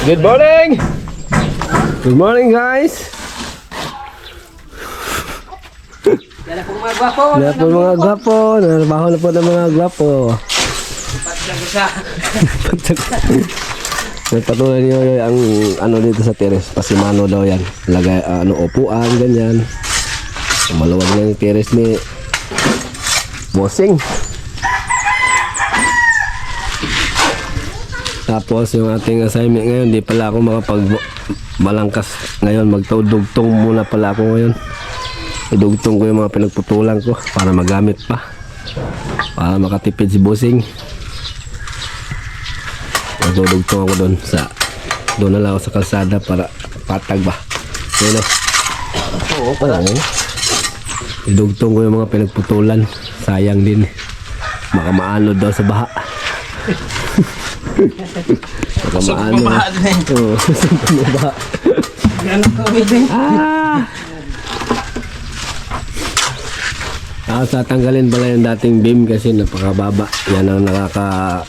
Good morning! Good morning guys! Yan po mga gwapo. Yan po mga gwapo, narabaho na po ng mga gwapo. Isa. Nagpatuloy niyo ang ano dito sa teres, pasimano daw yan. Lagay ah, ano upuan ganyan. Maluwag na yung teres ni Bossing. Tapos yung ating assignment ngayon, di pala ako makapag malangkas ngayon. Magtudugtong muna pala ako ngayon. Idugtong ko yung mga pinagputulan ko para magamit pa. Para makatipid si Bossing. Magdudugtong ako doon sa doon na lang ako sa kalsada para patag ba. Yun o. Oo, pala. Idugtong ko yung mga pinagputulan. Sayang din. Baka maano daw sa baha. Baka maano. Oo, baha. Yan ang kawin din. Ah! Ah, tatanggalin pala yung dating beam kasi napakababa. Yan ang nakaka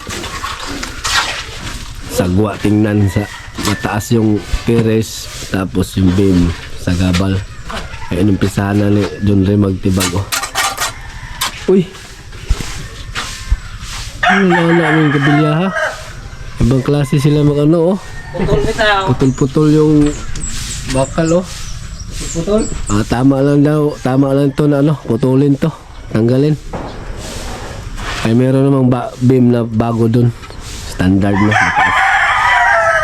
sagwa tingnan sa mataas yung teres tapos yung beam sa gabal. Kaya inumpisahan na ni John Ray magtibag oh. Uy! Ano na namin kabilya ha? Ibang klase sila mag ano oh. Putol bitaw. Putol-putol yung bakal oh. Putol. Ah, tama lang daw, tama lang to na ano, putulin to, tanggalin. Ay meron namang ba- beam na bago dun. Standard na.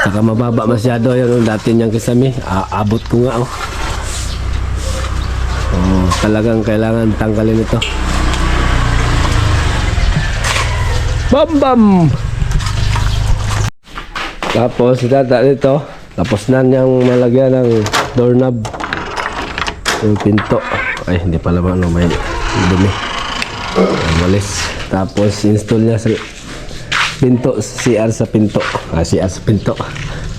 Saka mababa masyado yun yung dati niyang kisame. Ah, abot ko nga oh. Oh, talagang kailangan tanggalin ito. Bam bam! Tapos itata dito. Tapos na niyang malagyan ng doorknob. Yung pinto. Ay, hindi pala ba ano, may dumi. Malis. Tapos install niya sa pinto, CR sa pinto. Ah, CR sa pinto.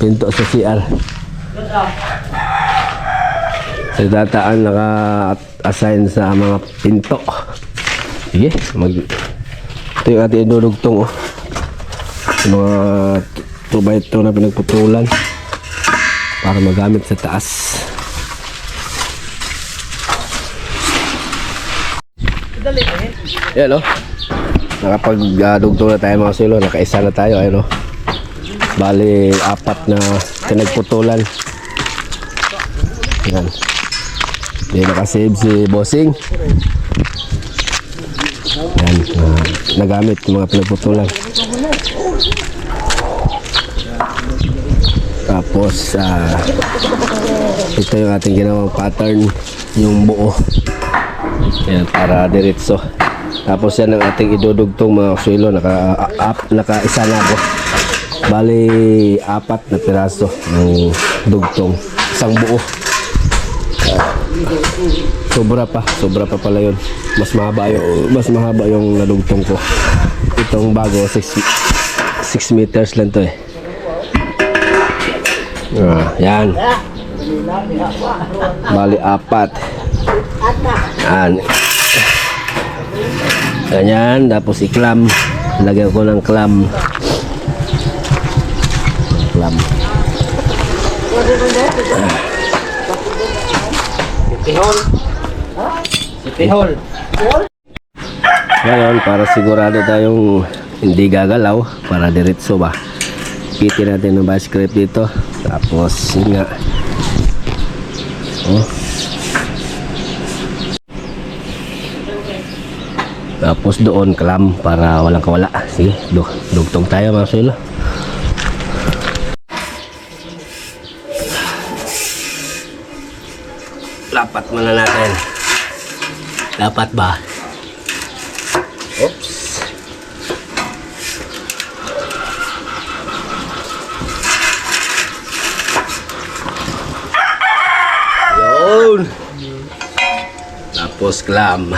Pinto sa CR. Sa dataan naka-assign sa mga pinto. Sige, mag... Ito yung ating idudugtong, oh. Yung mga 2x2 na pinagputulan para magamit sa taas. Yan o. Nakapag-dugtong na tayo mga silo. Nakaisa na tayo. Ayun o. Bali, apat na pinagputulan. Yan. Hindi nakasave si Bossing. Yan. ah, nagamit mga pinagputulan. Tapos, ah, ito yung ating ginawang pattern. Yung buo. Yan, para diretso. Tapos yan ang ating idudugtong mga suelo. Naka, up, naka isa na ako. Bali, apat na piraso ng dugtong. Isang buo. Ah, sobra pa. Sobra pa pala yun. Mas mahaba yung, mas mahaba yung nadugtong ko. Itong bago, 6 6 meters lang to eh. Ah, yan. Bali, apat. Yan. Ganyan, tapos i-clam. Lagyan ko ng clam. Clam. Sipihol. Sipihol. Ngayon, para sigurado tayong hindi gagalaw, para diretso ba. Kitin natin ng bash grip dito. Tapos, yun nga. Oh. Tapos doon clam para walang kawala. Sige, du dugtong tayo mga silo. Lapat muna natin. Dapat ba? Oops. Yun. Tapos clam.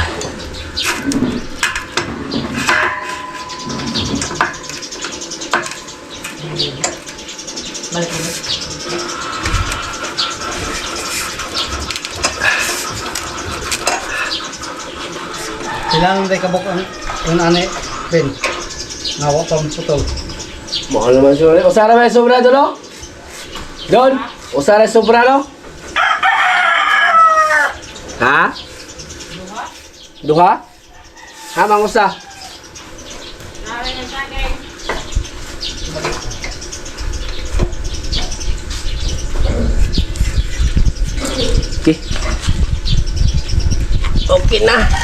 Kailangan tayo kabok ang ang ane, Ben. Nawa pa ang putol. Mahal naman siya. O sana may sobra doon, no? Don, usa na sobrano? Ha? Duha? Ha, mang usa? Okay. Okay na.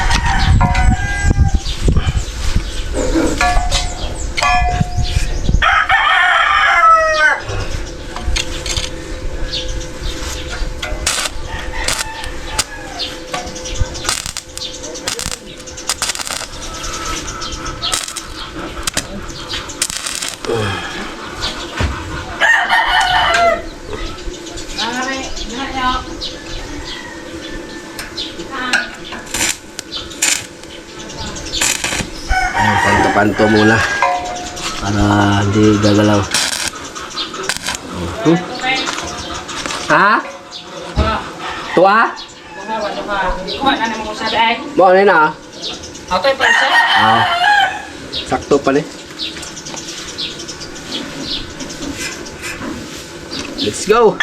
Panto-panto muna. Para hindi gagalaw. Hmm? Ha? Tuwa? Mo ano na? Ako yung pansa. Ah. Sakto pa ni. Let's go.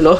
Ano?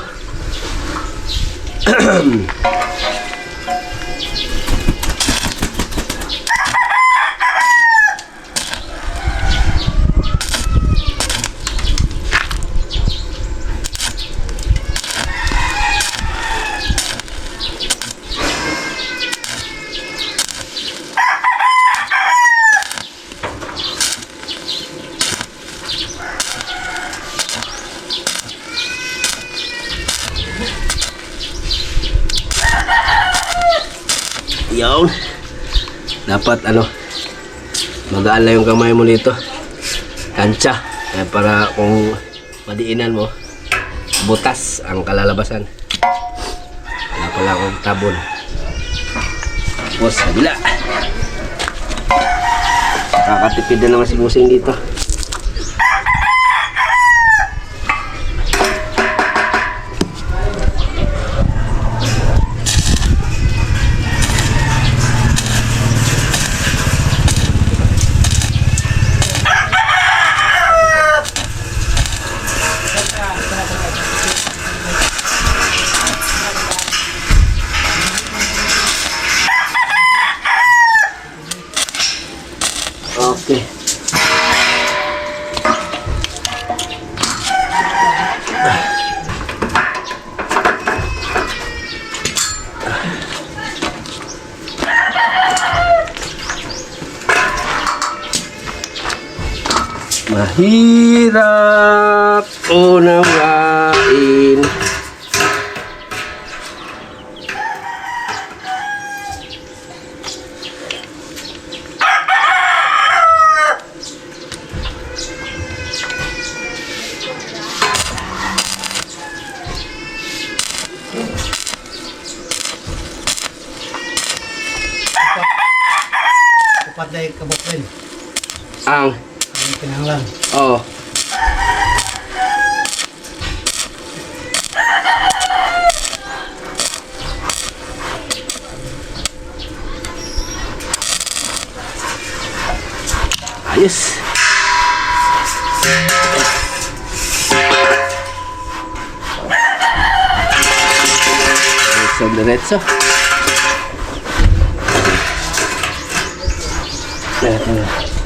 Yun. Dapat ano, mag-aala yung kamay mo dito. Kansya. Kaya para kung madiinan mo, butas ang kalalabasan. Wala pala akong tabon. Tapos, kabila. Kakatipid na naman si Busing dito. Mahirap unawain Diretso, diretso. Diretso.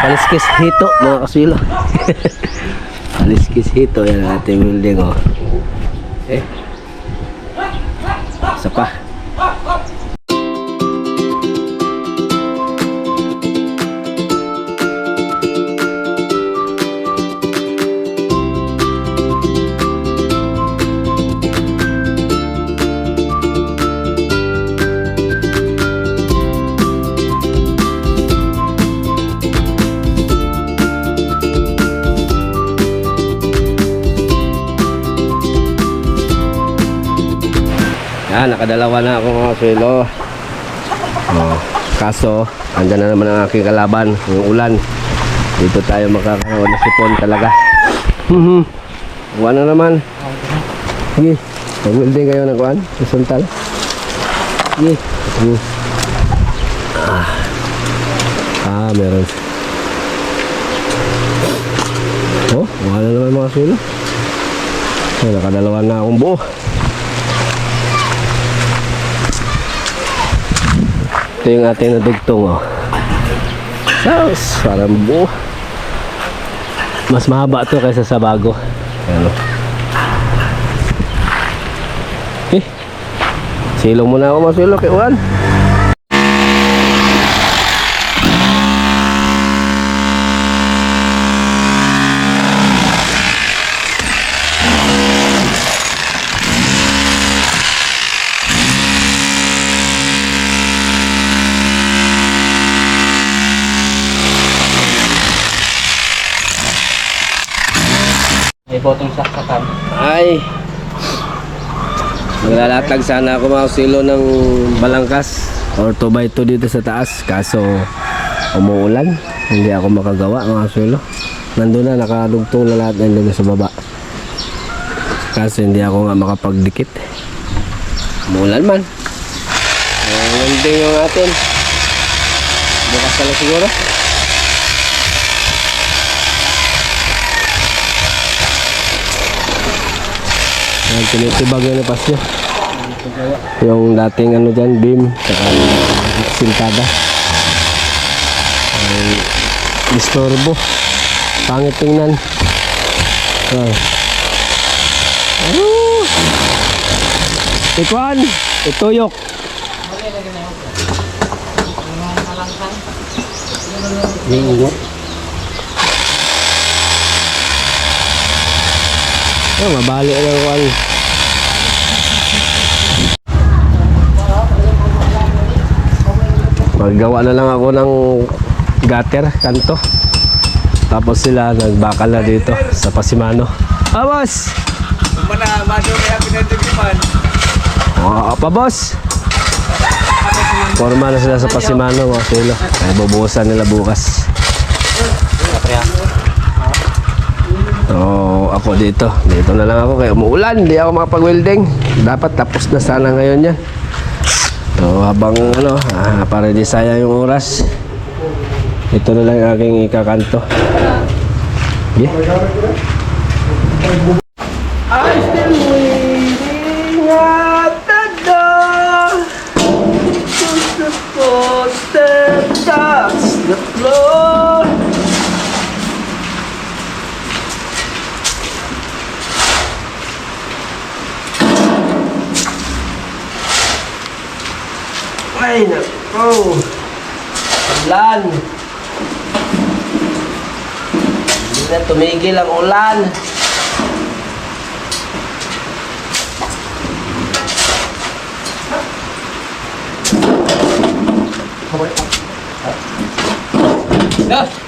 Kaliskis. Hito mga kaswilo. Kaliskis hito. Yan ating building oh. Eh. Isa pa. Yan, nakadalawa na ako mga kaswilo. Oh, kaso, andyan na naman ang aking kalaban, yung ulan. Dito tayo makakaroon na sipon talaga. Mhm. Kuha na naman. Sige. Mag-building kayo ng kuhan. Susuntal. Sige. Mhm. Ah. Ah, meron. Oh, kuha na naman mga sulo. Ay, nakadalawa na akong buo. Ito yung ating nadugtong, oh. Sauce, parang buo. Mas mahaba to kaysa sa bago. Ayan, oh. Eh, silong muna ako masilo kay Juan. May botong saksakan. Ay, maglalatag sana ako mga silo ng balangkas or 2x2 dito sa taas. Kaso, umuulan. Hindi ako makagawa mga silo. Nandun na, nakadugtong na lahat nandun sa baba. Kaso hindi ako nga makapagdikit. Umuulan man. Ang landing yung atin. Bukas na siguro. Ayan, tinitibag na pas niya. Yung dating ano dyan, beam, saka sintada. Ay, disturbo. Pangit tingnan. Ah. Ah! Ikuan, ituyok. Ingot. Oh, mabali na kuan. Maggawa na lang ako ng gutter, kanto. Tapos sila nagbakal na dito sa Pasimano. Ah, boss! Mana, mado kaya pinatugiman. Oo pa, boss! Forma na sila sa Pasimano, mga silo. Ay, bubuhusan nila bukas. So, ako dito. Dito na lang ako kaya umuulan. Hindi ako makapag-welding. Dapat tapos na sana ngayon yan. So, habang ano, ah, para di sayang yung oras. Ito na lang yung aking ikakanto. Yeah. I'm still waiting at the door. Just the footstep touch the floor. Ay, nako. Ulan. Hindi na tumigil ang ulan. Da! Apo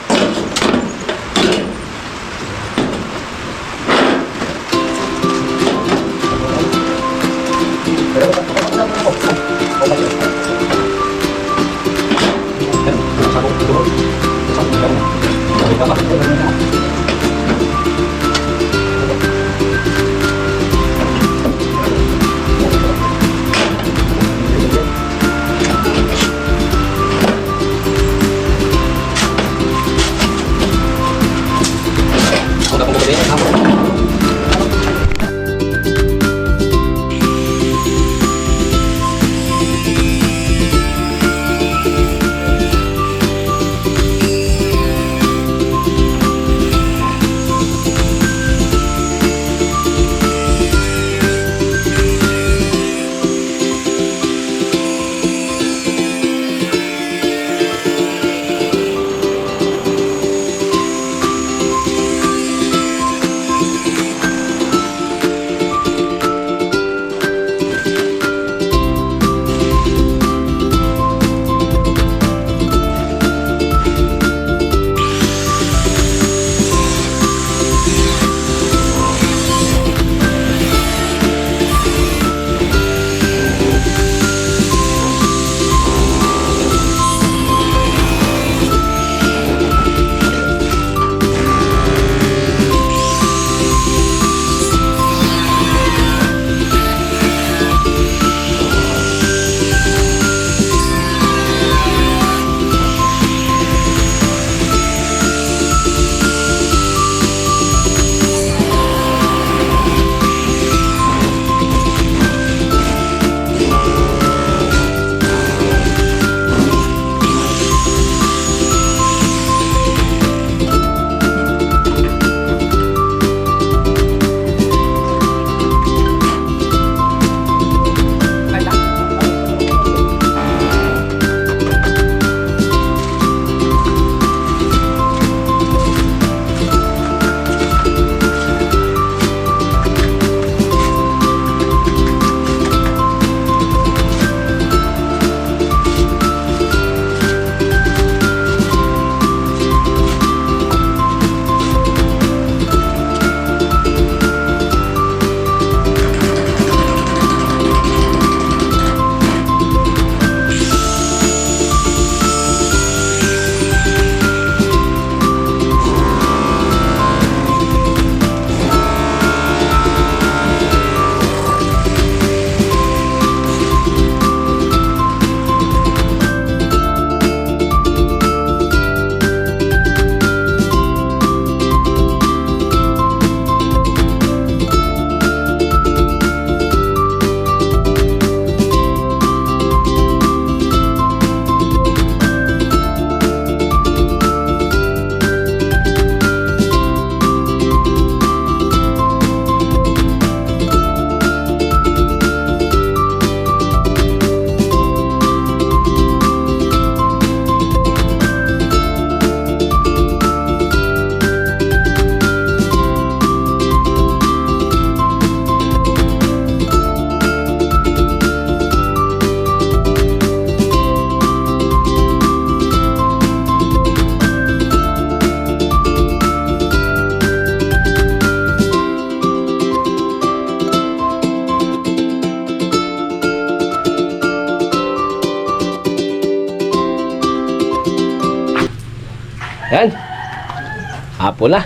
na.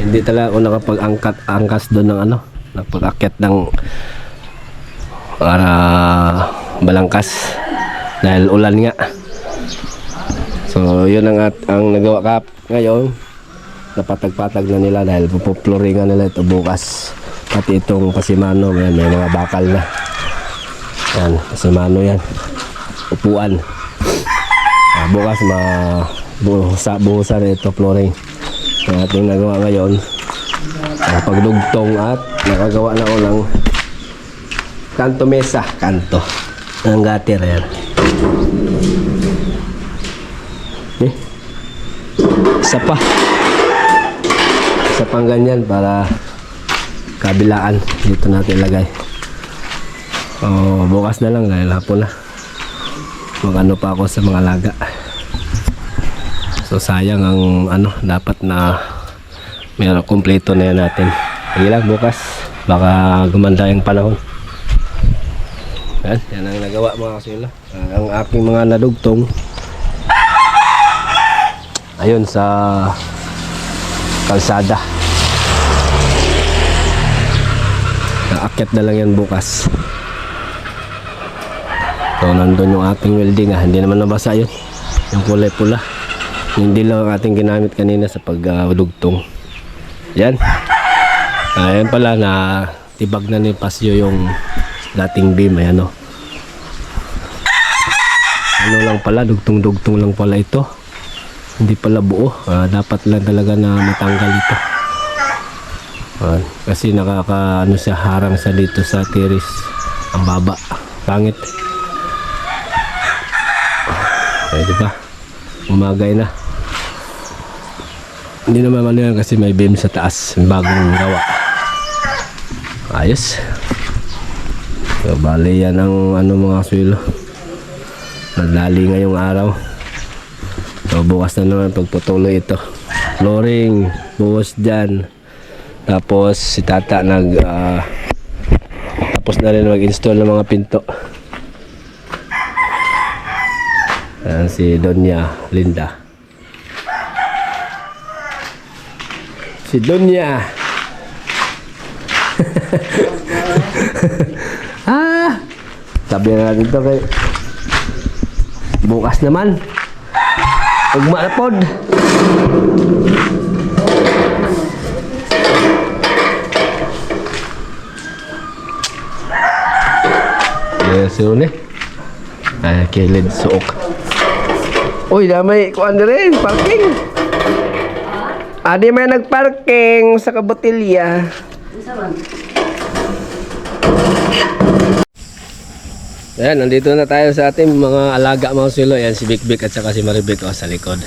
Hindi talaga ako nakapag-angkat angkas doon ng ano, napag-akyat ng para balangkas dahil ulan nga. So, yun ang, at, ang nagawa kap ngayon. Napatag-patag na nila dahil pupupluringan nila ito bukas. Pati itong pasimano, may, may mga bakal na. Yan, pasimano yan. Upuan. Ah, bukas ma buhusa, buhusan ito flooring. Ang ating nagawa ngayon, ang pagdugtong at nakagawa na ko ng kanto mesa, kanto. Ang gatir yan. Eh, isa pa. Isa pang ganyan para kabilaan. Dito natin ilagay. Oh, bukas na lang dahil hapon na. Magano pa ako sa mga laga. So sayang ang ano, dapat na meron kumpleto na yan natin. Sige bukas. Baka gumanda yung panahon. Yan, yan ang nagawa mga kasila. Ang aking mga nadugtong ayun sa kalsada. Naakyat na lang yan bukas. So, nandun yung ating welding ah. Hindi naman nabasa yun. Yung kulay pula. Hindi lang ang ating ginamit kanina sa pagdugtong. Yan. Ayan pala na tibag na ni Pasyo yung dating beam. Ayan o. Ano lang pala, dugtong-dugtong lang pala ito. Hindi pala buo. Ah, dapat lang talaga na matanggal ito. Ayan. Kasi nakaka ano siya harang sa dito sa tiris. Ang baba. Pangit. Eh, di ba? Umagay na. Hindi naman ano yan kasi may beam sa taas. Bagong gawa. Ayos. So, bali yan ang ano mga swilo. Nadali ngayong araw. So, bukas na naman pagpatuloy ito. Flooring, buhos dyan. Tapos si tata nag ah, tapos na rin mag-install ng mga pinto. Ayan si Donya Linda. Si Donya. ah! Sabi na natin to kay bukas naman. Ugma na pod. Yes, yun eh. Ay, kilid suok. Uy, damay kuan rin, parking. Adi may nagparking sa kabotilya. Ayan, nandito na tayo sa ating mga alaga mga silo. Ayan, si Big Big at saka si Maribek oh, sa likod.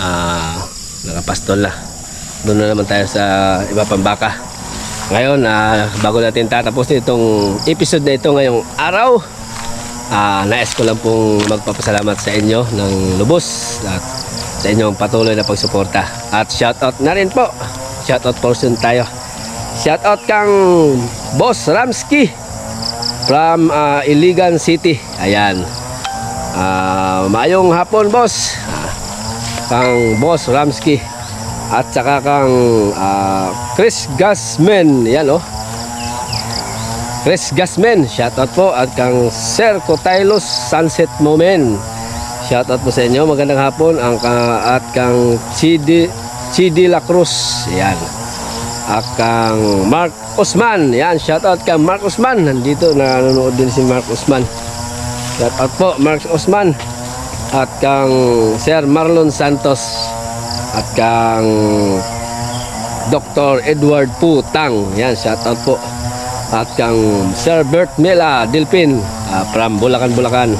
Ah, nakapastol na. Doon na naman tayo sa iba pang baka. Ngayon, ah, bago natin tatapusin itong episode na ito ngayong araw, Ah, nais ko lang pong magpapasalamat sa inyo ng lubos at sa inyong patuloy na pagsuporta. At shoutout na rin po. Shoutout portion tayo. Shoutout kang Boss Ramski from ah, Iligan City. Ayan. Ah, maayong hapon, boss. Ah, kang Boss Ramski at saka kang ah, Chris Gasman. Yan oh. Chris Gasmen, shoutout po at kang Sir Cotailos Sunset Moment. Shoutout po sa inyo, magandang hapon ang ka- at kang Chidi Chidi La Cruz. Yan. At kang Mark Osman. Yan, shoutout kang Mark Osman. Nandito nanonood din si Mark Osman. Shoutout po Mark Osman. At kang Sir Marlon Santos. At kang Dr. Edward Putang. Yan, shoutout po. At kang Sir Bert Mela Dilpin ah, from Bulacan, Bulacan.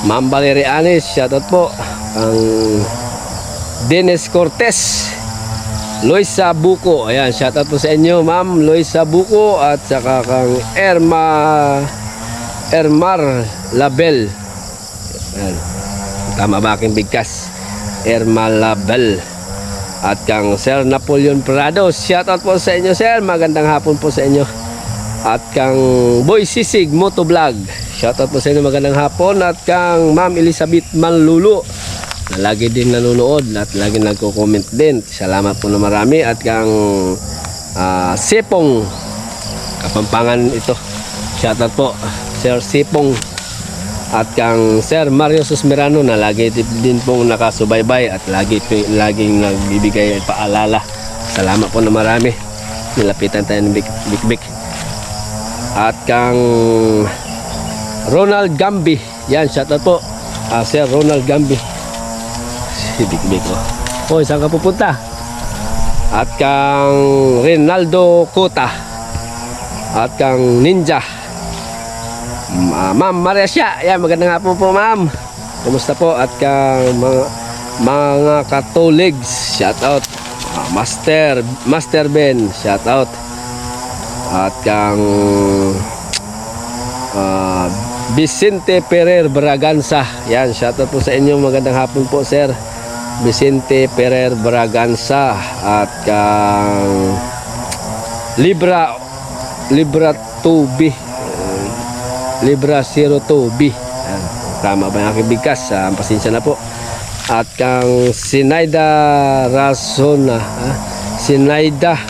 Ma'am Valerie Anis, shoutout po. Ang Dennis Cortez. Loisa Buko. Ayan, shoutout po sa inyo, Ma'am Loisa Buko. At saka kang Erma Ermar Label. Ayan. Tama ba aking bigkas? Erma Label. At kang Sir Napoleon Prado. Shoutout po sa inyo, Sir. Magandang hapon po sa inyo. At kang Boy Sisig Motovlog. Shoutout po sa inyo magandang hapon. At kang Ma'am Elizabeth Manlulu. na lagi din nanonood at lagi nagko-comment din. Salamat po na marami at kang ah, Sipong Kapampangan ito. Shoutout po Sir Sipong at kang Sir Mario Susmirano na lagi din pong nakasubaybay at lagi laging nagbibigay paalala. Salamat po na marami. Nilapitan tayo ng Big Big. At kang Ronald Gambi. Yan, shoutout po. Ah, Sir Ronald Gambi. Si Big Big oh. Hoy, saan ka pupunta? At kang Rinaldo Cota. At kang Ninja. Ah, ma'am Maresya. Yan, magandang hapon po, ma'am. Kumusta po? At kang mga, mga katoligs. Shoutout. Ah, Master, Master Ben. Shoutout. At kang ah, Vicente Perer Braganza. Yan, shoutout po sa inyo. Magandang hapon po, sir. Vicente Perer Braganza at kang Libra Libra 2B eh, Libra 02B Yan. tama ba yung aking bigkas Ah, pasensya na po at kang Sinaida Razona ha? Sinaida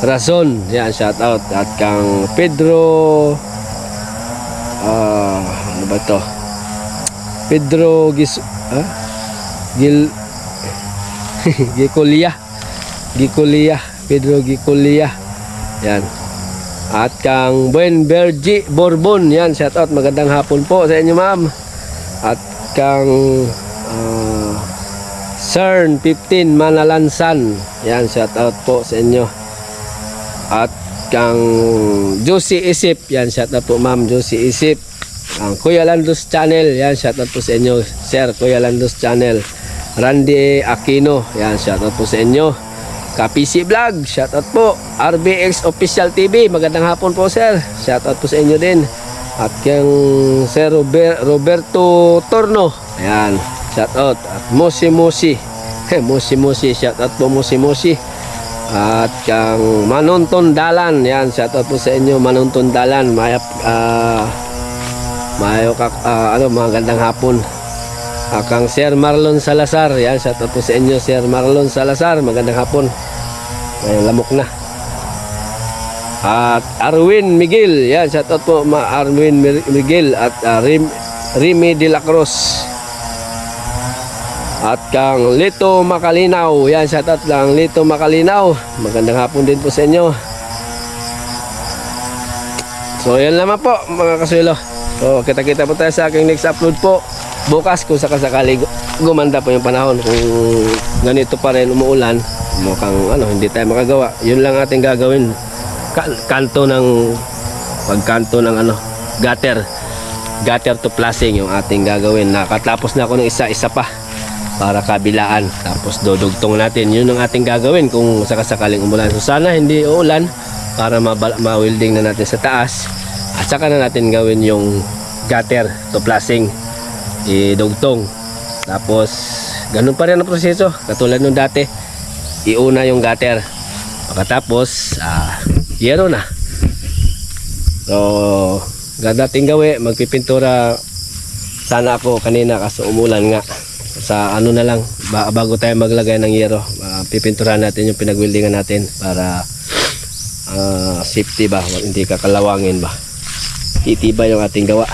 Razon yan shout out at kang Pedro ano ba to? Pedro Gis ha? Gil Gikulia Gikulia Pedro Gikulia yan. At kang Buen Bergi Bourbon. Yan shout out magandang hapon po sa inyo ma'am. At kang ah, CERN 15 Manalansan. Yan shout out po sa inyo. At kang Josie Isip. Yan shout out po ma'am. Josie Isip ang Kuya Landos Channel yan shout out po sa inyo sir Kuya Landos Channel. Randy Aquino yan shout out po sa inyo. Kapisi Vlog shout out po RBX Official TV magandang hapon po sir. Shout out po sa inyo din. At yung Sir Robert, Roberto Torno ayan shout out at Mosi Mosi Mosi Mosi shout out po Mosi Mosi at kang Manonton Dalan yan shout out po sa inyo Manonton Dalan. Mayap ah mayo ka ah, ano magandang hapon. Ah, kang Sir Marlon Salazar. Yan shout out po sa inyo Sir Marlon Salazar. Magandang hapon. Ay, lamok na. At Arwin Miguel. Yan shout out po ma Arwin Miguel at ah, Rim, Remy de la Cruz. At kang Lito Makalinaw. Yan shout out lang Lito Makalinaw. Magandang hapon din po sa inyo. So yan naman po mga kasuelo so kita kita po tayo sa aking next upload po. Bukas kung sakasakali gu- gumanda po yung panahon kung ganito pa rin umuulan mukhang ano hindi tayo makagawa. Yun lang ating gagawin. Ka- kanto ng pagkanto ng ano gutter. Gutter to flashing yung ating gagawin. Nakatapos na ako ng isa-isa pa para kabilaan. Tapos dodugtong natin. Yun ang ating gagawin kung sakasakaling umulan. So sana hindi uulan para ma-welding na natin sa taas saka na natin gawin yung gutter to flashing idugtong. Tapos ganun pa rin ang proseso. Katulad nung dati iuna yung gutter. Pagkatapos ah, yero na. So gadating gawi magpipintura. Sana ako kanina kaso umulan nga. Sa ano na lang ba- bago tayo maglagay ng yero uh, pipinturahan natin yung pinagwildingan natin para ah, safety ba? Hindi kakalawangin ba titiba yung ating gawa.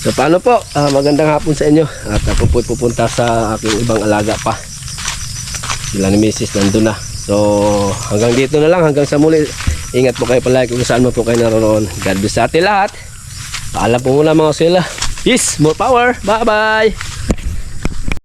So paano po? Ah, magandang hapon sa inyo. At ako po pupunta sa aking ibang alaga pa. Sila ni Mrs. nandun na. So hanggang dito na lang. Hanggang sa muli. Ingat po kayo palagi kung saan mo po kayo naroon. God bless sa ating lahat. Paalam po muna mga sila peace more power. Bye bye